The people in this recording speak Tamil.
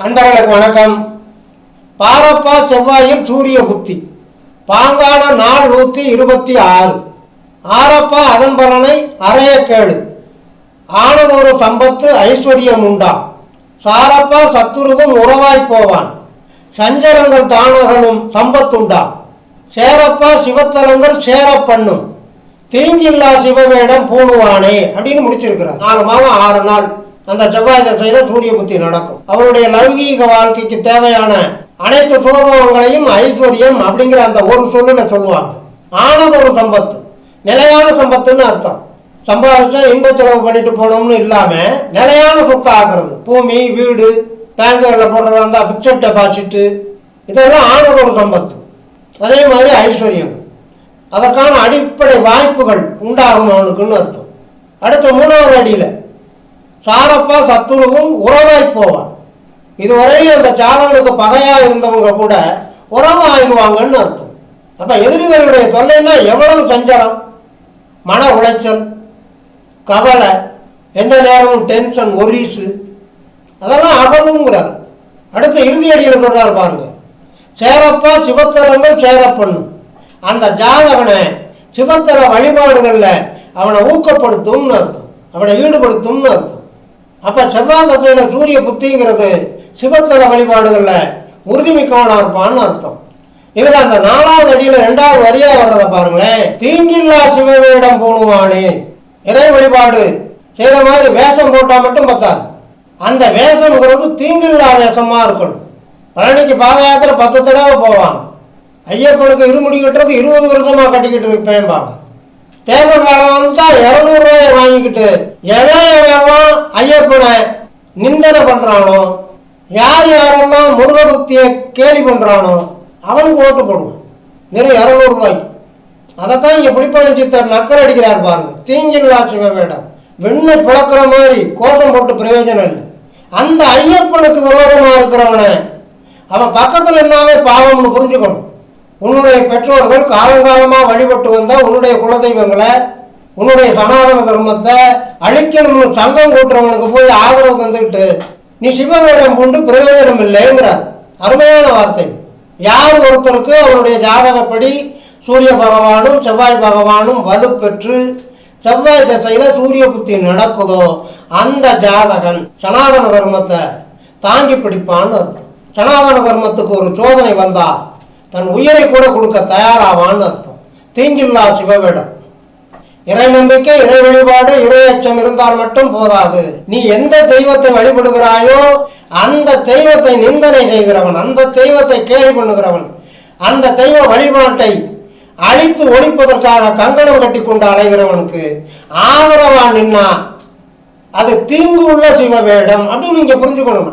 அன்பர்களுக்கு வணக்கம். பாரப்பா செவ்வாயில் சூரிய புத்தி. பாங்கான நாள் நூற்றி இருபத்தி ஆறு. ஆரப்பா அதன் பலனை அறைய கேளு. ஆனதொரு சம்பத்து ஐஸ்வர்யம் உண்டா? சாரப்பா சத்துருவும் உறவாய் போவான். சஞ்சரங்கள் தானகனும் சம்பத்துண்டா சேரப்பா சிவத்தலங்கள் சேர பண்ணும். தீங்கில்லா சிவவேடம் பூணுவானே அப்படின்னு முடிச்சிருக்கிறார். நாலு மாதம் ஆறு நாள். அந்த செவ்வாய் திசையில சூரிய புத்தி நடக்கும். அவருடைய லௌகீக வாழ்க்கைக்கு தேவையான அனைத்து சுலபங்களையும் ஐஸ்வர்யம் அப்படிங்கிற அந்த ஒரு சொல்லுல சொல்லுவாங்க. ஆனது ஒரு சம்பத்து. நிலையான சம்பத்துன்னு அர்த்தம். சம்பாதிச்சா இன்ப செலவு பண்ணிட்டு போனோம்னு இல்லாம நிலையான சொத்து ஆக்குறது பூமி வீடு பேங்குகளில் போடுறதா இருந்தால் ஃபிக்ஸட் டெபாசிட்டு இதெல்லாம் ஆனது ஒரு சம்பத்து. அதே மாதிரி ஐஸ்வர்யம். அதற்கான அடிப்படை வாய்ப்புகள் உண்டாகும் அவனுக்குன்னு அர்த்தம். அடுத்த மூணாவது அடியில். சாரப்பா சத்துருவும் உறவாய் போவான். இதுவரையும் அந்த சாதகனுக்கு பகையா இருந்தவங்க கூட உறவு ஆயிடுவாங்கன்னு அர்த்தம். அப்ப எதிரிகளுடைய தொல்லைன்னா எவ்வளவு சஞ்சலம்? மன உளைச்சல் கவலை எந்த நேரமும் டென்ஷன் ஒரீஸு அதெல்லாம் அகலுங்கிறார். அடுத்த இறுதி அடியில் சொல்றார் பாருங்க. சேரப்பா சிவத்தலங்கள் சேரப்பண்ணும் அந்த ஜாதகனை சிவத்தல வழிபாடுகளில் அவனை ஊக்கப்படுத்தும்னு அர்த்தம். அவனை ஈடுபடுத்தும்னு அர்த்தம். அப்ப செவ்வாய் தசையில சூரிய புத்திங்கிறது சிவத்தல வழிபாடுகளில் உறுதிமிக்கவனா இருப்பான்னு அர்த்தம். இதுல அந்த நாலாவது அடியில ரெண்டாவது வரியா வர்றத பாருங்களேன். தீங்கில்லா சிவவேடம் பூணுவானே இறை வழிபாடு செய்கிற மாதிரி வேஷம் போட்டா மட்டும் பத்தாது. அந்த வேஷம்ங்கிறது தீங்கில்லா வேஷமா இருக்கணும். பழனிக்கு பாத யாத்திரை பத்து தடவை போவாங்க. ஐயப்பனுக்கு இருமுடி கட்டுறது இருபது வருஷமா கட்டிக்கிட்டு இருப்பேன்பாங்க. தேர்தல் காலம் வந்துட்டா இருநூறு வாங்கிக்கிட்டு எவன் ஐயப்பனை நிந்தனை பண்றானோ? யார் யாரெல்லாம் முருகபக்தியை கேலி பண்றானோ அவனுக்கு ஓட்டு போடுவான் வெறும் இரநூறு அதைத்தான் இங்க புலிப்பாணி சித்தர் நக்கர் அடிக்கிறார் பாருங்க. தீங்கில் சிவ வேண்டாம் வெண்ணை பிளக்கிற மாதிரி கோஷம் போட்டு பிரயோஜனம் இல்லை. அந்த ஐயப்பனுக்கு விரோதமா இருக்கிறவனை அவன் பக்கத்துல என்னாவே பாவம்னு புரிஞ்சுக்கணும். உன்னுடைய பெற்றோர்கள் காலங்காலமா வழிபட்டு வந்தால் உன்னுடைய குலதெய்வங்களை உன்னுடைய சனாதன தர்மத்தை அழிக்கணும்னு சங்கம் கூட்டுறவனுக்கு போய் ஆதரவு தந்துக்கிட்டு நீ சிவவேடம் பூண்டு பிரயோஜனம் இல்லைங்கிறார். அருமையான வார்த்தை. யார் ஒருத்தருக்கு அவருடைய ஜாதகப்படி சூரிய பகவானும் செவ்வாய் பகவானும் வலுப்பெற்று செவ்வாய் திசையில சூரிய புத்தி நடக்குதோ அந்த ஜாதகன் சனாதன தர்மத்தை தாங்கி பிடிப்பான்னு அர்த்தம். சனாதன தர்மத்துக்கு ஒரு சோதனை வந்தா தன் உயிரை கூட கொடுக்க தயாராவான்னு அர்த்தம். தீங்கில்லா சிவவேடம். இறை நம்பிக்கை இறை வழிபாடு இறை அச்சம் இருந்தால் மட்டும் போதாது. நீ எந்த தெய்வத்தை வழிபடுகிறாயோ அந்த தெய்வத்தை நிந்தனை செய்கிறவன் அந்த தெய்வத்தை கேலி பண்ணுகிறவன் அந்த தெய்வ வழிபாட்டை அழித்து ஒழிப்பதற்காக கங்கணம் கட்டி கொண்டு அலைகிறவனுக்கு ஆதரவா நின்னா அது தீங்கு உள்ள சிவ வேடம் அப்படின்னு நீங்க புரிஞ்சுக்கணும்?